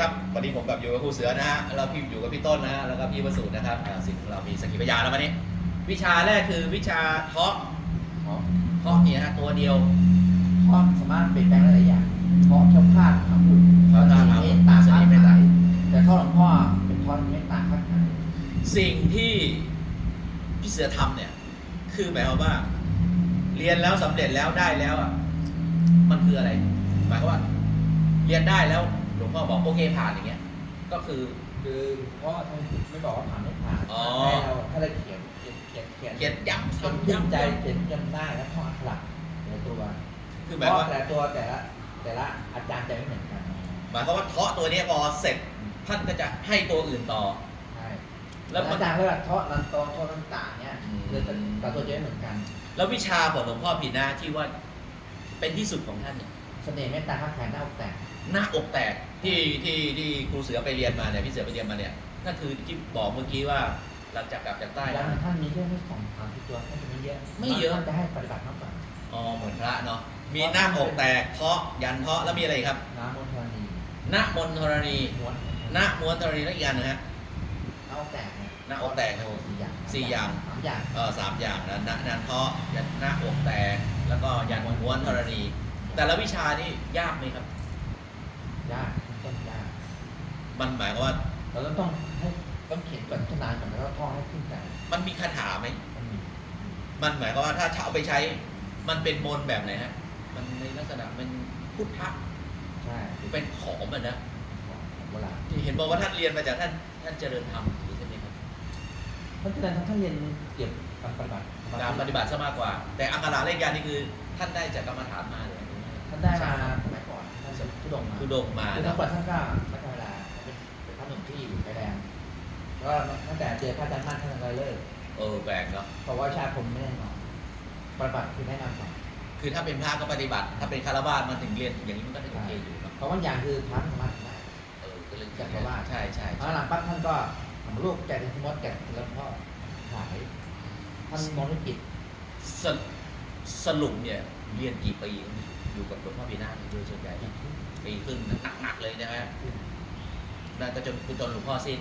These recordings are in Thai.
ครับวันนี้ผมกับอยู่กับครูเสือนะฮะแล้วพี่อยู่กับพี่ต้นนะฮะแล้วก็พี่ประสูตินะครับอ่าสิ่งของเรามีสกิปยาแล้ววันนี้ วิชาแรกคือวิชาเทาะเพาะเนี่ยฮะตัวเดียวเพราะสามารถเปลี่ยนแปลงได้หลายอย่างเพราะเจ้าพลาดทำบุญเพราะทางเมตตาสค้าติเมตตาขายแต่ท่อหลวงพ่อเป็นท่อเมตตาค้าขายสิ่งที่พี่เสือทำเนี่ย คือหมายความว่า เรียนแล้วสำเร็จแล้วได้แล้วอะมันคืออะไร หมายความว่า เรียนได้แล้ว หลวงพ่อบอกโอเคผ่านอย่างเงี้ย ก็คือ คือเพราะท่านไม่บอกว่าผ่านไม่ผ่านอ๋อ ให้เราให้เราเขียนเขียนเขียนเขียนเขียนย้ำเขียนซ้ำย้ำใจย้ำเขียนจำได้และท่องอักขระในตัวคือหเพมายความราะว่าแต่ละตัวแต่ละแต่ละอาจารย์จะไม่เหมือนกันหมายความว่าเทาะตัวเนี้ยพอเสร็จท่านก็จะให้ตัวอื่นต่อ ใช่แล้แล้ววมัน อาจารย์เขาแบบเทาะนันโตเทาะนันตาเนี่ยอืม คือแต่แต่ตัวจะไม่เหมือนกัน แล้ววิชาของหลวงพ่อผิดหน้าที่ว่าเป็นที่สุดของท่านเนี่ย เสน่ห์เมตตาค้าขายหน้าอกแตกหน้าอกแตกที่ที่ที่ครูเสือไปเรียนมาเนี่ยพี่เสือไปเรียนมาเนี่ยนั่นคือที่บอกเมื่อกี้ว่าหลังจากกลับจากใต้แล้แล้ววท่านมีเรื่องให้สองสามที่ตัวท่านจะไม่เยอะไม่เยอะ ท่านจะให้ปฏิบัติมากกว่าอ๋อเหมือนพระเนาะมีหน้าอกแตกเทาะยันเทาะแล้วมีอะไรอีกครับน้ำมนทรณีณมนธรณีม้วนณม้วนธรณีแล้วอีกอันนะฮะ หน้าอกแตกเนี่ยหน้าอกแตกนะโอ้สี่อย่างสี่อย่าง สามอย่างเออสามอย่างนะณนันเทาะยันหน้าอกแตกแล้วก็ยันม้วนธรณี แต่ละวิชานี่ยากไหมครับ ยากต้นยากมันหมายความว่าเราต้องต้องให้ต้องเขียนก่อนพัฒนาก่อนแล้วก็ท่องให้ขึ้นใจมันมีคาถาไหมมันมีมันหมายความว่าถ้าเอาไปใช้ มันเป็นมนต์แบบไหนฮะ มันในลักษณะเป็นพุทธะใช่เป็นขอมอะนะของของโบราณที่เห็นบอกว่าท่านเรียนมาจากท่านท่านเจริญธรรมใช่ไหมครับเพราะฉะนั้นท่านเรียนเกี่ยวกับการปฏิบัติการปฏิบัติซะมากกว่า แต่อักขระเลขยานนี่คือ ท่านได้จากกรรมฐานมาเลยท่าน ได้มาสมัยก่อนท่านจะทุดงมาคือดงมาคือแล้ทั้วงหมดท่านก็ไม่ธรรมดาเป็นเป็นพระหนุ่มที่อยู่ไทยแลนด์แล้วก็ตั้งแต่เจอพระอาจารย์มั่นท่านก็เลิกเออแปลกเนาะเพราะว่าชาติผมไม่แน่นอนปฏิบัติคือแนะนำก่อนคือถ้าเป็นพระก็ปฏิบัติ ถ้าเป็นคารวะมันถึงเรียนอย่างนี้มันก็ได้โอเคอยู่เนาะเพราะว่าอย่างคือพระสามารถทำได้เออก็เลยจากคารวะใช่ใช่พอใช่หลังปั๊บท่านก็ทำลูกแกะเป็นมดแกะแล้วก็ขายท่านมองไม่ผิดสรุปสรุปเนี่ยเรียนกี่ปี อยู่กับหลวงพ่อพีนาถโดยส่วนใหญ่ปีครึ่งหนักๆเลยนะฮะน่าจะจนจนหลวงพ่อสิ้น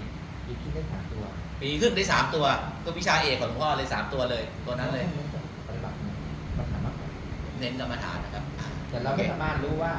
อีกที่ได้สามตัว ปีครึ่งได้สามตัว ก็วิชาเอกของหลวงพ่อเลยสามตัวเลย ตัวนั้นเลยปฏิบัติเนี่ยปัญหามากกว่าเน้นกรรมฐานนะครับ แต่เราไม่สามารถรู้ว่า